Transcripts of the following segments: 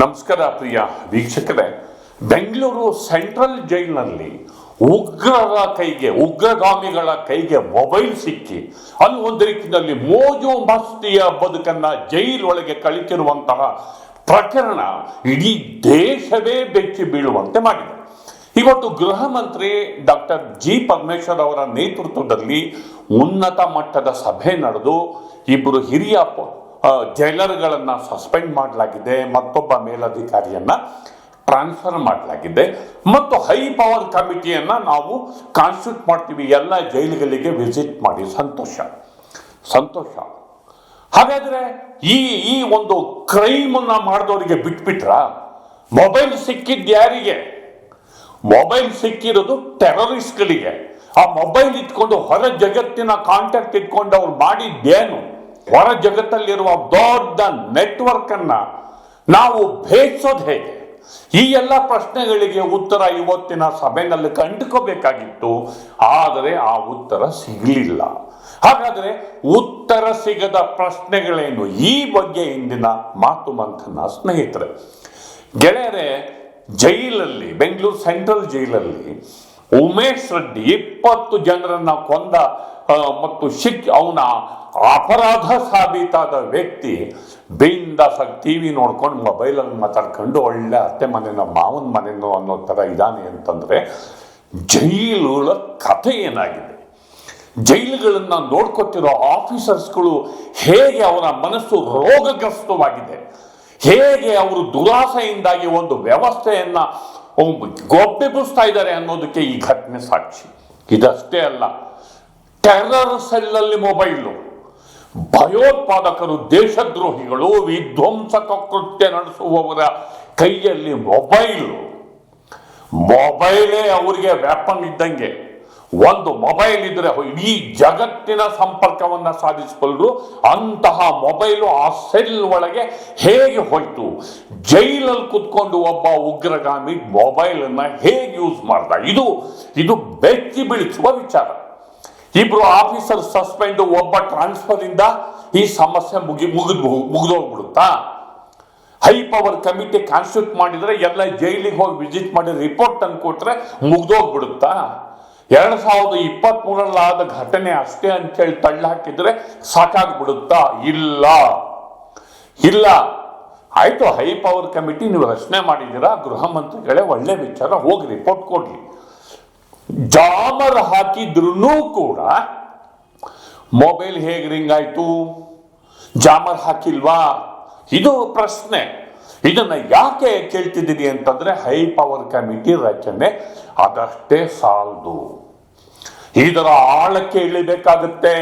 ನಮಸ್ಕಾರ ಪ್ರಿಯ ವೀಕ್ಷಕರೇ. ಬೆಂಗಳೂರು ಸೆಂಟ್ರಲ್ ಜೈಲ್ನಲ್ಲಿ ಉಗ್ರರ ಕೈಗೆ, ಉಗ್ರಗಾಮಿಗಳ ಕೈಗೆ ಮೊಬೈಲ್ ಸಿಕ್ಕಿ, ಅಲ್ಲಿ ಒಂದು ರೀತಿಯಲ್ಲಿ ಮೋಜು ಮಸ್ತಿಯ ಬದುಕನ್ನ ಜೈಲೊಳಗೆ ಕಳಿತಿರುವಂತಹ ಪ್ರಕರಣ ಇಡೀ ದೇಶವೇ ಬೆಚ್ಚಿ ಬೀಳುವಂತೆ ಮಾಡಿದೆ. ಇವತ್ತು ಗೃಹ ಮಂತ್ರಿ ಡಾಕ್ಟರ್ ಜಿ ಪರಮೇಶ್ವರ್ ಅವರ ನೇತೃತ್ವದಲ್ಲಿ ಉನ್ನತ ಮಟ್ಟದ ಸಭೆ ನಡೆದು ಇಬ್ಬರು ಹಿರಿಯ ಜೈಲರ್ಗಳನ್ನ ಸಸ್ಪೆಂಡ್ ಮಾಡಲಾಗಿದೆ, ಮತ್ತೊಬ್ಬ ಮೇಲಧಿಕಾರಿಯನ್ನ ಟ್ರಾನ್ಸ್ಫರ್ ಮಾಡಲಾಗಿದೆ. ಮತ್ತು ಹೈ ಪವರ್ ಕಮಿಟಿಯನ್ನು ನಾವು ಕಾನ್ಸ್ಟಿಟ್ಯೂಟ್ ಮಾಡ್ತೀವಿ, ಎಲ್ಲ ಜೈಲುಗಳಿಗೆ ವಿಸಿಟ್ ಮಾಡಿ. ಸಂತೋಷ. ಸಂತೋಷ. ಹಾಗಾದರೆ ಈ ಈ ಒಂದು ಕ್ರೈಮ್ ಅನ್ನ ಮಾಡಿದವರಿಗೆ ಬಿಟ್ಬಿಟ್ರ? ಮೊಬೈಲ್ ಸಿಕ್ಕಿದ್ದು ಯಾರಿಗೆ? ಮೊಬೈಲ್ ಸಿಕ್ಕಿರೋದು ಟೆರರಿಸ್ಟ್ಗಳಿಗೆ. ಆ ಮೊಬೈಲ್ ಇಟ್ಕೊಂಡು ಹೊರ ಜಗತ್ತಿನ ಕಾಂಟ್ಯಾಕ್ಟ್ ಇಟ್ಕೊಂಡು ಅವ್ರು ಮಾಡಿದ್ದೇನು? ಹೊರ ಜಗತ್ತಲ್ಲಿರುವ ದೊಡ್ಡ ನೆಟ್ವರ್ಕ್ ಅನ್ನ ನಾವು ಭೇದಿಸೋದು ಹೇಗೆ? ಈ ಎಲ್ಲ ಪ್ರಶ್ನೆಗಳಿಗೆ ಉತ್ತರ ಇವತ್ತಿನ ಸಭೆಯಲ್ಲಿ ಕಂಡುಕೋಬೇಕಾಗಿತ್ತು. ಆದರೆ ಆ ಉತ್ತರ ಸಿಗಲಿಲ್ಲ. ಹಾಗಾದ್ರೆ ಉತ್ತರ ಸಿಗದ ಪ್ರಶ್ನೆಗಳೇನು? ಈ ಬಗ್ಗೆ ಇಂದಿನ ಮಾತು ಮಂಥನ ಸ್ನೇಹಿತರೆ. ಗೆಳೆಯರೆ, ಜೈಲಲ್ಲಿ, ಬೆಂಗಳೂರು ಸೆಂಟ್ರಲ್ ಜೈಲಲ್ಲಿ ಉಮೇಶ್ ರೆಡ್ಡಿ ಇಪ್ಪತ್ತು ಜನರನ್ನ ಕೊಂದ ಮತ್ತು ಶಿಕ್ ಅವನ ಅಪರಾಧ ಸಾಬೀತಾದ ವ್ಯಕ್ತಿ ಬಿಂದಾಸಾಗಿ ಟಿ ವಿ ನೋಡ್ಕೊಂಡು ಮೊಬೈಲಲ್ಲಿ ಮಾತಾಡ್ಕೊಂಡು ಒಳ್ಳೆ ಅತ್ತೆ ಮನೆನ, ಮಾವನ ಮನೆನೋ ಅನ್ನೋ ಥರ ಇದ್ದಾನೆ ಅಂತಂದ್ರೆ ಜೈಲುಗಳ ಕಥೆ ಏನಾಗಿದೆ? ಜೈಲುಗಳನ್ನು ನೋಡ್ಕೊತಿರೋ ಆಫೀಸರ್ಸ್ಗಳು ಹೇಗೆ ಅವರ ಮನಸ್ಸು ರೋಗಗ್ರಸ್ತವಾಗಿದೆ? ಹೇಗೆ ಅವರು ದುರಾಸೆಯಿಂದಾಗಿ ಒಂದು ವ್ಯವಸ್ಥೆಯನ್ನು ಗೊಬ್ಬೆಬ್ಬಿಸ್ತಾ ಇದ್ದಾರೆ ಅನ್ನೋದಕ್ಕೆ ಈ ಘಟನೆ ಸಾಕ್ಷಿ. ಇದಷ್ಟೇ ಅಲ್ಲ, ಟೆರರ್ ಸೆಲ್ಲಲ್ಲಿ ಮೊಬೈಲು. ಭಯೋತ್ಪಾದಕರು ದೇಶದ್ರೋಹಿಗಳು, ವಿಧ್ವಂಸಕ ಕೃತ್ಯ ನಡೆಸುವವರ ಕೈಯಲ್ಲಿ ಮೊಬೈಲು. ಮೊಬೈಲೇ ಅವರಿಗೆ ವ್ಯಾಪನ್ ಇದ್ದಂಗೆ. ಒಂದು ಮೊಬೈಲ್ ಇದ್ರೆ ಇಡೀ ಜಗತ್ತಿನ ಸಂಪರ್ಕವನ್ನ ಸಾಧಿಸಬಲ್ಲರು ಅಂತಹ ಮೊಬೈಲು ಆ ಸೆಲ್ ಒಳಗೆ ಹೇಗೆ ಹೋಯ್ತು? ಜೈಲಲ್ಲಿ ಕುತ್ಕೊಂಡು ಒಬ್ಬ ಉಗ್ರಗಾಮಿ ಮೊಬೈಲ್ ಅನ್ನ ಹೇಗೆ ಯೂಸ್ ಮಾಡ್ದ? ಇದು ಇದು ಬೆಚ್ಚಿ ಬೀಳಿಸುವ ವಿಚಾರ. ಇಬ್ರು ಆಫೀಸರ್ ಸಸ್ಪೆಂಡ್ ಒಬ್ಬ ಟ್ರಾನ್ಸ್ಫರ್ ಇಂದ ಈ ಸಮಸ್ಯೆ ಮುಗಿ, ಮುಗಿದು ಮುಗಿದೋಗ್ಬಿಡುತ್ತಾ? ಹೈ ಪವರ್ ಕಮಿಟಿ ಕಾನ್ಸ್ಟಿಟ್ಯೂಟ್ ಮಾಡಿದ್ರೆ ಎಲ್ಲ ಜೈಲಿಗೆ ಹೋಗಿ ವಿಸಿಟ್ ಮಾಡಿ ರಿಪೋರ್ಟ್ ತಂದು ಕೊಟ್ರೆ ಮುಗ್ದೋಗ್ಬಿಡುತ್ತಾ? ಎರಡ್ ಸಾವಿರದ ಇಪ್ಪತ್ತ್ ಮೂರಲ್ಲಾದ ಘಟನೆ ಅಷ್ಟೇ ಅಂತೇಳಿ ತಳ್ಳಿ ಹಾಕಿದ್ರೆ ಸಾಕಾಗ್ಬಿಡುತ್ತಾ? ಇಲ್ಲ. ಇಲ್ಲ. ಆಯ್ತು, ಹೈ ಪವರ್ ಕಮಿಟಿ ನೀವು ರಚನೆ ಮಾಡಿದ್ದೀರಾ? ಗೃಹ ಮಂತ್ರಿಗಳೇ ಒಳ್ಳೆ ವಿಚಾರ, ಹೋಗಿ ರಿಪೋರ್ಟ್ ಕೊಡ್ಲಿ. ಜಾಮರ್ ಹಾಕಿದ್ರು ಕೂಡ ಮೊಬೈಲ್ ಹೇಗೆ ರಿಂಗ್ ಆಯ್ತು? ಜಾಮರ್ ಹಾಕಿಲ್ವಾ? ಇದು ಪ್ರಶ್ನೆ. ಇದನ್ನ ಯಾಕೆ ಕೇಳ್ತಿದ್ದೀನಿ ಅಂತಂದ್ರೆ ಹೈ ಪವರ್ ಕಮಿಟಿ ರಚನೆ ಅದಷ್ಟೇ ಸಾಲದು. ಇದರ ಆಳಕ್ಕೆ ಇಳಿಬೇಕಾಗುತ್ತೆ.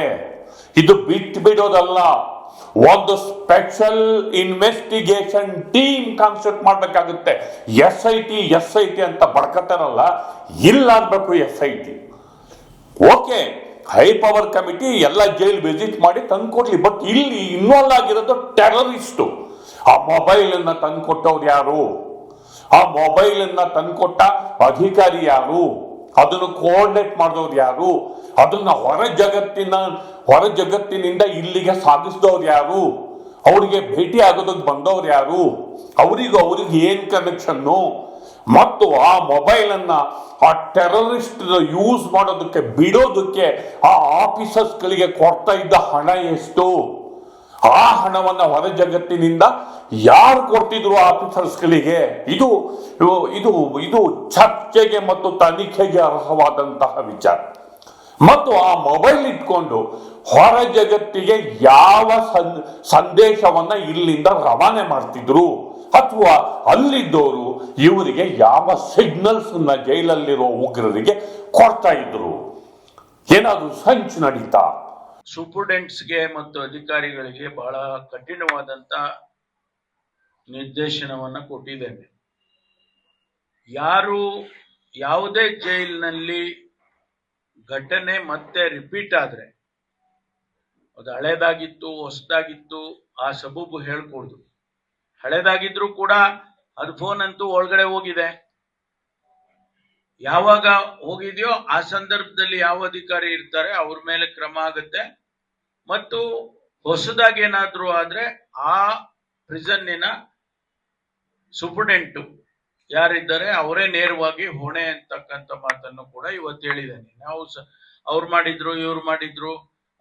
ಇದು ಬಿಟ್ಟು ಬಿಡೋದಲ್ಲ ಒಂದು ಸ್ಪೆಷಲ್ ಇನ್ವೆಸ್ಟಿಗೇಷನ್ ಟೀಮ್ ಕಾನ್ಸ್ಟ್ರಕ್ಟ್ ಮಾಡಬೇಕಾಗುತ್ತೆ? S I T S I T ಅಂತ ಬಡ್ಕತ್ತಾರಲ್ಲ ಇಲ್ಲ ಅನ್ಬೇಕು S I T okay high power committee ಎಲ್ಲ ಜೈಲ್ ವಿಸಿಟ್ ಮಾಡಿ ತಂದ್ಕೊಡ್ಲಿ ಬಟ್ ಇಲ್ಲಿ ಇನ್ವಾಲ್ವ್ ಆಗಿರೋದು ಟೆರರಿಸ್ಟ್ ಆ ಮೊಬೈಲ್ ಅನ್ನ ತಂದ್ಕೊಟ್ಟವ್ರು ಯಾರು? ಆ ಮೊಬೈಲ್ ಅನ್ನ ತಂದ್ಕೊಟ್ಟ ಅಧಿಕಾರಿ ಯಾರು? ಅದನ್ನು ಕೋಆರ್ಡಿನೇಟ್ ಮಾಡಿದವ್ರು ಯಾರು? ಅದನ್ನ ಹೊರ ಜಗತ್ತಿನ, ಹೊರ ಜಗತ್ತಿನಿಂದ ಇಲ್ಲಿಗೆ ಸಾಗಿಸಿದವ್ರು ಯಾರು? ಅವರಿಗೆ ಭೇಟಿ ಆಗೋದಕ್ಕೆ ಬಂದವ್ರು ಯಾರು? ಅವರಿಗೂ ಅವ್ರಿಗೆ ಏನ್ ಕನೆಕ್ಷನ್ನು ಮತ್ತು ಆ ಮೊಬೈಲ್ ಅನ್ನ ಆ ಟೆರರಿಸ್ಟ್ ಯೂಸ್ ಮಾಡೋದಕ್ಕೆ, ಬಿಡೋದಕ್ಕೆ, ಆ ಆಫೀಸರ್ಸ್ಗಳಿಗೆ ಕೊಡ್ತಾ ಇದ್ದ ಹಣ ಎಷ್ಟು? ಆ ಹಣವನ್ನ ಹೊರ ಜಗತ್ತಿನಿಂದ ಯಾರು ಕೊಡ್ತಿದ್ರು ಆಫೀಸರ್ಸ್ಗಳಿಗೆ ಇದು, ಇದು- ಇದು ಚರ್ಚೆಗೆ ಮತ್ತು ತನಿಖೆಗೆ ಅರ್ಹವಾದಂತಹ ವಿಚಾರ. ಮತ್ತು ಆ ಮೊಬೈಲ್ ಇಟ್ಕೊಂಡು ಹೊರ ಜಗತ್ತಿಗೆ ಯಾವ ಸಂದೇಶವನ್ನ ಇಲ್ಲಿಂದ ರವಾನೆ ಮಾಡ್ತಿದ್ರು? ಅಥವಾ ಅಲ್ಲಿದ್ದವರು ಇವರಿಗೆ ಯಾವ ಸಿಗ್ನಲ್ಸ್ ಜೈಲಲ್ಲಿರೋ ಉಗ್ರರಿಗೆ ಕೊಡ್ತಾ ಇದ್ರು? ಏನಾದ್ರು ಸಂಚು ನಡೀತಾ? ಸೂಪರ್ಡೆಂಟ್ಸ್ಗೆ ಮತ್ತು ಅಧಿಕಾರಿಗಳಿಗೆ ಬಹಳ ಕಠಿಣವಾದಂತ ನಿರ್ದೇಶನವನ್ನ ಕೊಟ್ಟಿದ್ದೇನೆ. ಯಾರು ಯಾವುದೇ ಜೈಲಿನಲ್ಲಿ ಘಟನೆ ಮತ್ತೆ ರಿಪೀಟ್ ಆದರೆ ಅದು ಹಳೇದಾಗಿತ್ತು, ಹೊಸದಾಗಿತ್ತು, ಆ ಸಬೂಬು ಹೇಳ್ಕೊಡ್ದು. ಹಳೇದಾಗಿದ್ರು ಕೂಡ ಅದು ಫೋನ್ ಅಂತೂ ಒಳಗಡೆ ಹೋಗಿದೆ. ಯಾವಾಗ ಹೋಗಿದೆಯೋ ಆ ಸಂದರ್ಭದಲ್ಲಿ ಯಾವ ಅಧಿಕಾರಿ ಇರ್ತಾರೆ ಅವ್ರ ಮೇಲೆ ಕ್ರಮ ಆಗುತ್ತೆ. ಮತ್ತು ಹೊಸದಾಗಿ ಏನಾದರೂ ಆದ್ರೆ ಆ ಪ್ರಿಸನ್ನಿನ ಸುಪ್ರಿಂಟೆಂಟು ಯಾರಿದ್ದಾರೆ ಅವರೇ ನೇರವಾಗಿ ಹೊಣೆ ಅಂತಕ್ಕಂಥ ಮಾತನ್ನು ಕೂಡ ಇವತ್ತು ಹೇಳಿದ್ದೇನೆ. ನಾವು ಅವ್ರು ಮಾಡಿದ್ರು, ಇವ್ರು ಮಾಡಿದ್ರು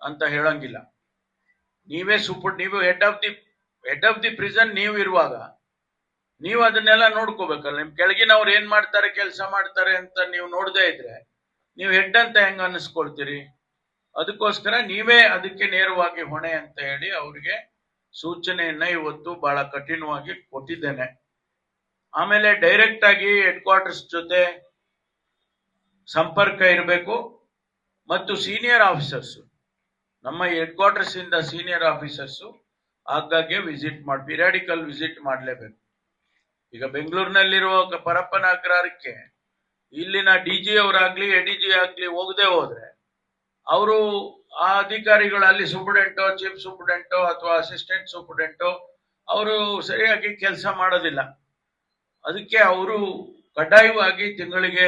ಅಂತ ಹೇಳಂಗಿಲ್ಲ. ನೀವೇ ಸೂಪರ್, ನೀವು head of the, head of the prison ನೀವು ಇರುವಾಗ ನೀವು ಅದನ್ನೆಲ್ಲ ನೋಡ್ಕೋಬೇಕಲ್ಲ. ನಿಮ್ ಕೆಳಗಿನವ್ರು ಏನ್ ಮಾಡ್ತಾರೆ, ಕೆಲಸ ಮಾಡ್ತಾರೆ ಅಂತ ನೀವು ನೋಡದೇ ಇದ್ರೆ, ನೀವು ಹೆಡ್ ಅಂತ ಹೆಂಗ್ ಅನ್ನಿಸ್ಕೊಳ್ತೀರಿ? ಅದಕ್ಕೋಸ್ಕರ ನೀವೇ ಅದಕ್ಕೆ ನೇರವಾಗಿ ಹೊಣೆ ಅಂತ ಹೇಳಿ ಅವ್ರಿಗೆ ಸೂಚನೆಯನ್ನ ಇವತ್ತು ಬಹಳ ಕಠಿಣವಾಗಿ ಕೊಟ್ಟಿದ್ದೇನೆ. ಆಮೇಲೆ ಡೈರೆಕ್ಟ್ ಆಗಿ ಹೆಡ್ ಕ್ವಾರ್ಟರ್ಸ್ ಜೊತೆ ಸಂಪರ್ಕ ಇರಬೇಕು. ಮತ್ತು ಸೀನಿಯರ್ ಆಫೀಸರ್ಸ್ ನಮ್ಮ ಹೆಡ್ ಕ್ವಾರ್ಟರ್ಸ್ ಇಂದ ಸೀನಿಯರ್ ಆಫೀಸರ್ಸ್ ಆಗಾಗ್ಗೆ ವಿಸಿಟ್ ಮಾಡಿ ಪಿರಿಯಾಡಿಕಲ್ ವಿಸಿಟ್ ಮಾಡಲೇಬೇಕು. ಈಗ ಬೆಂಗಳೂರಿನಲ್ಲಿರುವ ಪರಪ್ಪನ ಅಗ್ರಹಾರಕ್ಕೆ ಇಲ್ಲಿನ ಡಿ ಜಿ ಅವರಾಗ್ಲಿ ಡಿ ಜಿ ಆಗ್ಲಿ ಹೋಗದೆ ಹೋದ್ರೆ ಅವರು ಆ ಅಧಿಕಾರಿಗಳು ಅಲ್ಲಿ ಸೂಪರ್ಡೆಂಟೋ ಚೀಫ್ ಸೂಪರ್ಡೆಂಟೋ ಅಥವಾ ಅಸಿಸ್ಟೆಂಟ್ ಸೂಪರ್ಡೆಂಟೋ ಅವರು ಸರಿಯಾಗಿ ಕೆಲಸ ಮಾಡೋದಿಲ್ಲ. ಅದಕ್ಕೆ ಅವರು ಕಡ್ಡಾಯವಾಗಿ ತಿಂಗಳಿಗೆ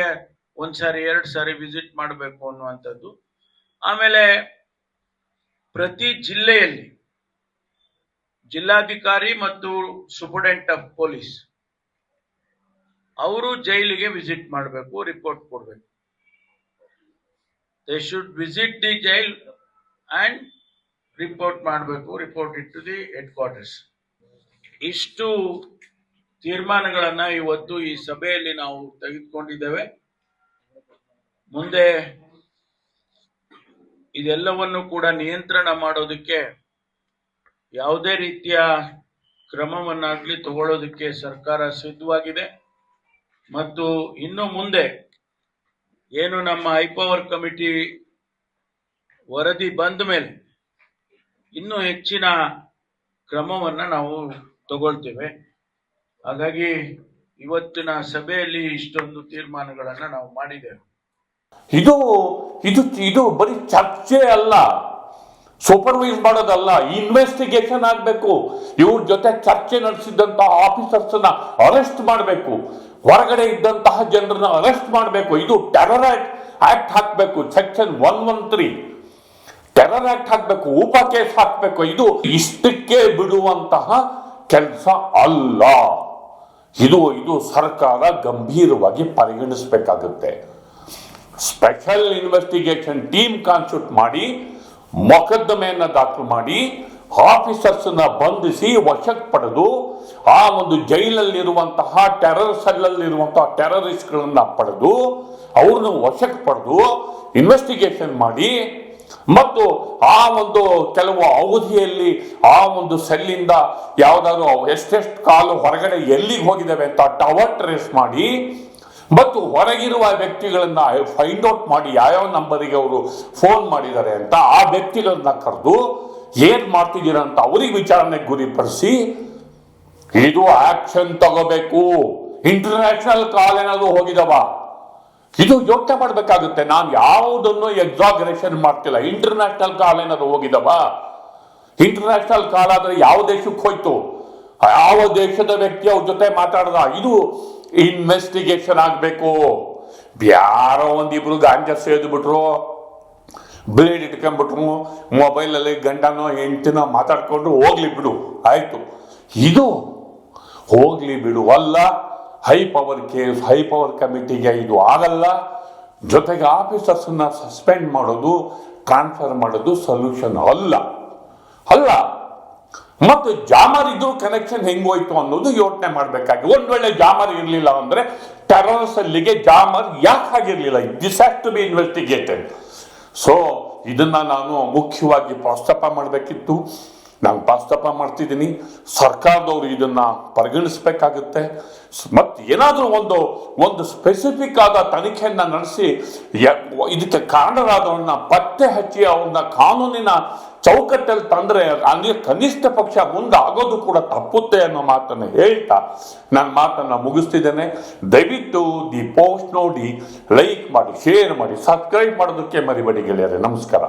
ಒಂದ್ಸಾರಿ ಎರಡು ಸಾರಿ ವಿಸಿಟ್ ಮಾಡಬೇಕು ಅನ್ನುವಂಥದ್ದು. ಆಮೇಲೆ ಪ್ರತಿ ಜಿಲ್ಲೆಯಲ್ಲಿ ಜಿಲ್ಲಾಧಿಕಾರಿ ಮತ್ತು ಸೂಪರ್ಡೆಂಟ್ ಆಫ್ ಪೊಲೀಸ್ ಅವರು ಜೈಲಿಗೆ ವಿಸಿಟ್ ಮಾಡಬೇಕು, ರಿಪೋರ್ಟ್ ಕೊಡಬೇಕು. They should visit the jail and report ಮಾಡಬೇಕು report it to the headquarters ಇಷ್ಟು ತೀರ್ಮಾನಗಳನ್ನ ಇವತ್ತು ಈ ಸಭೆಯಲ್ಲಿ ನಾವು ತೆಗೆದುಕೊಂಡಿದ್ದೇವೆ. ಮುಂದೆ ಇದೆಲ್ಲವನ್ನು ಕೂಡ ನಿಯಂತ್ರಣ ಮಾಡೋದಕ್ಕೆ ಯಾವುದೇ ರೀತಿಯ ಕ್ರಮವನ್ನಾಗಲಿ ತಗೊಳ್ಳೋದಕ್ಕೆ ಸರ್ಕಾರ ಸಿದ್ಧವಾಗಿದೆ. ಮತ್ತು ಇನ್ನು ಮುಂದೆ ಏನು ನಮ್ಮ ಹೈಪವರ್ ಕಮಿಟಿ ವರದಿ ಬಂದ ಮೇಲೆ ಇನ್ನೂ ಹೆಚ್ಚಿನ ಕ್ರಮವನ್ನ ನಾವು ತಗೊಳ್ತೇವೆ. ಹಾಗಾಗಿ ಇವತ್ತಿನ ಸಭೆಯಲ್ಲಿ ಇಷ್ಟೊಂದು ತೀರ್ಮಾನಗಳನ್ನ ನಾವು ಮಾಡಿದ್ದೇವೆ. ಇದು ಇದು ಇದು ಬರೀ ಚರ್ಚೆ ಅಲ್ಲ ಸೂಪರ್ವೈಸ್ ಮಾಡೋದಲ್ಲ ಇನ್ವೆಸ್ಟಿಗೇಷನ್ ಆಗಬೇಕು. ಇವ್ರ ಜೊತೆ ಚರ್ಚೆ ನಡೆಸಿದಂತಹ ಆಫೀಸರ್ಸ್ ಅರೆಸ್ಟ್ ಮಾಡಬೇಕು. ಹೊರಗಡೆ ಇದ್ದಂತಹ ಜನರನ್ನ ಅರೆಸ್ಟ್ ಮಾಡಬೇಕು. ಇದು ಟೆರರ್ ಆಕ್ಟ್ ಹಾಕಬೇಕು. Section one one three terror act ಹಾಕಬೇಕು. ಉಪ ಕೇಸ್ ಹಾಕಬೇಕು. ಇದು ಇಷ್ಟಕ್ಕೆ ಬಿಡುವಂತಹ ಕೆಲಸ ಅಲ್ಲ. ಇದು ಇದು ಸರ್ಕಾರ ಗಂಭೀರವಾಗಿ ಪರಿಗಣಿಸಬೇಕಾಗುತ್ತೆ. ಸ್ಪೆಷಲ್ ಇನ್ವೆಸ್ಟಿಗೇಷನ್ ಟೀಮ್ ಕಾನ್ಸ್ಟಿಟ್ಯೂಟ್ ಮಾಡಿ, ಮೊಕದ್ದಮೆಯನ್ನು ದಾಖಲು ಮಾಡಿ ಆಫೀಸರ್ಸ್ ಬಂಧಿಸಿ, ವಶಕ್ಕೆ ಪಡೆದು ಆ ಒಂದು ಜೈಲಲ್ಲಿರುವಂತಹ ಟೆರರ್ ಟೆರರಿಸ್ಟ್ ಗಳನ್ನ ಪಡೆದು, ಅವ್ರನ್ನ ವಶಕ್ಕೆ ಪಡೆದು ಇನ್ವೆಸ್ಟಿಗೇಷನ್ ಮಾಡಿ, ಮತ್ತು ಆ ಒಂದು ಕೆಲವು ಅವಧಿಯಲ್ಲಿ ಆ ಒಂದು ಸೆಲ್ಲಿಂದ ಯಾವ್ದಾದ್ರು ಎಷ್ಟೆಷ್ಟು ಕಾಲು ಹೊರಗಡೆ ಎಲ್ಲಿಗೆ ಹೋಗಿದ್ದಾವೆ ಅಂತ ಟವರ್ ಟ್ರೇಸ್ ಮಾಡಿ, ಮತ್ತು ಹೊರಗಿರುವ ವ್ಯಕ್ತಿಗಳನ್ನ ಫೈಂಡ್ ಔಟ್ ಮಾಡಿ ಯಾವ್ಯಾವ ನಂಬರಿಗೆ ಅವರು ಫೋನ್ ಮಾಡಿದ್ದಾರೆ ಅಂತ ಆ ವ್ಯಕ್ತಿಗಳನ್ನ ಕರೆದು ಏನ್ ಮಾಡ್ತಿದ್ದೀರ ಅಂತ ಅವರಿಗೆ ವಿಚಾರಣೆಗೆ ಗುರಿಪಡಿಸಿ ಇದು ಆಕ್ಷನ್ ತಗೋಬೇಕು. ಇಂಟರ್ನ್ಯಾಷನಲ್ ಕಾಲ್ ಏನಾದ್ರು ಹೋಗಿದವ? ಇದು ಯೋಚನೆ ಮಾಡಬೇಕಾಗುತ್ತೆ. ನಾನು ಯಾವುದನ್ನು ಎಕ್ಸಾಗ್ರೇಷನ್ ಮಾಡ್ತಿಲ್ಲ. ಇಂಟರ್ನ್ಯಾಷನಲ್ ಕಾಲ್ ಏನಾದ್ರು ಹೋಗಿದವ? ಇಂಟರ್ನ್ಯಾಷನಲ್ ಕಾಲ್ ಆದ್ರೆ ಯಾವ ದೇಶಕ್ಕೆ ಹೋಯ್ತು? ಯಾವ ದೇಶದ ವ್ಯಕ್ತಿ ಅವ್ರ ಜೊತೆ ಮಾತಾಡ್ದ? ಇದು ಇನ್ವೆಸ್ಟಿಗೇಷನ್ ಆಗ್ಬೇಕು. ಯಾರೋ ಒಂದಿಬ್ರು ಗಾಂಜಾ ಸೇದ್ ಬಿಟ್ರು ಬ್ಲೇಡ್ ಇಟ್ಕೊಂಡ್ಬಿಟ್ರು ಮೊಬೈಲಲ್ಲಿ ಗಂಡನೋ ಹೆಂಡತಿನೋ ಮಾತಾಡ್ಕೊಂಡು ಹೋಗ್ಲಿ ಬಿಡು. ಆಯ್ತು. ಇದು ಹೋಗ್ಲಿ ಬಿಡು, ಅಲ್ಲ. High power case high power ಕಮಿಟಿಗೆ ಇದು ಆಗಲ್ಲ. ಜೊತೆಗೆ ಆಫೀಸರ್ಸ್ನ ಸಸ್ಪೆಂಡ್ ಮಾಡೋದು ಟ್ರಾನ್ಸ್ಫರ್ ಮಾಡೋದು ಸೊಲ್ಯೂಷನ್ ಅಲ್ಲ. ಅಲ್ಲ. ಮತ್ತು ಜಾಮರ್ ಇದ್ರು ಕನೆಕ್ಷನ್ ಹೆಂಗೋಯ್ತು ಅನ್ನೋದು ಯೋಚನೆ ಮಾಡಬೇಕಾಗಿ. ಒಂದ್ ವೇಳೆ ಜಾಮರ್ ಇರಲಿಲ್ಲ ಅಂದ್ರೆ ಟೆರರ್ಸ್ ಅಲ್ಲಿಗೆ ಜಾಮರ್ ಯಾಕೆ ಆಗಿರ್ಲಿಲ್ಲ? This has to be investigated so ಇದನ್ನ ನಾನು ಮುಖ್ಯವಾಗಿ ಪ್ರಸ್ತಾಪ ಮಾಡಬೇಕಿತ್ತು. ನಾನು ಪ್ರಸ್ತಾಪ ಮಾಡ್ತಿದ್ದೀನಿ. ಸರ್ಕಾರದವರು ಇದನ್ನ ಪರಿಗಣಿಸಬೇಕಾಗುತ್ತೆ. ಮತ್ತೆ ಏನಾದರೂ ಒಂದು ಒಂದು ಸ್ಪೆಸಿಫಿಕ್ ಆದ ತನಿಖೆಯನ್ನ ನಡೆಸಿ ಇದಕ್ಕೆ ಕಾರಣರಾದವನ್ನ ಪತ್ತೆ ಹಚ್ಚಿ ಅವ್ರನ್ನ ಕಾನೂನಿನ ಚೌಕಟ್ಟಲ್ಲಿ ತಂದ್ರೆ ಅಂದ್ರೆ ಕನಿಷ್ಠ ಪಕ್ಷ ಮುಂದೆ ಆಗೋದು ಕೂಡ ತಪ್ಪುತ್ತೆ ಅನ್ನೋ ಮಾತನ್ನು ಹೇಳ್ತಾ ನನ್ನ ಮಾತನ್ನ ಮುಗಿಸ್ತಿದ್ದೇನೆ. ದಯವಿಟ್ಟು ದಿ ಪೋಸ್ಟ್ ನೋಡಿ, ಲೈಕ್ ಮಾಡಿ, ಶೇರ್ ಮಾಡಿ, ಸಬ್ಸ್ಕ್ರೈಬ್ ಮಾಡೋದಕ್ಕೆ ಮರಿಬೇಡಿ ಗೆಳೆಯರೆ. ನಮಸ್ಕಾರ.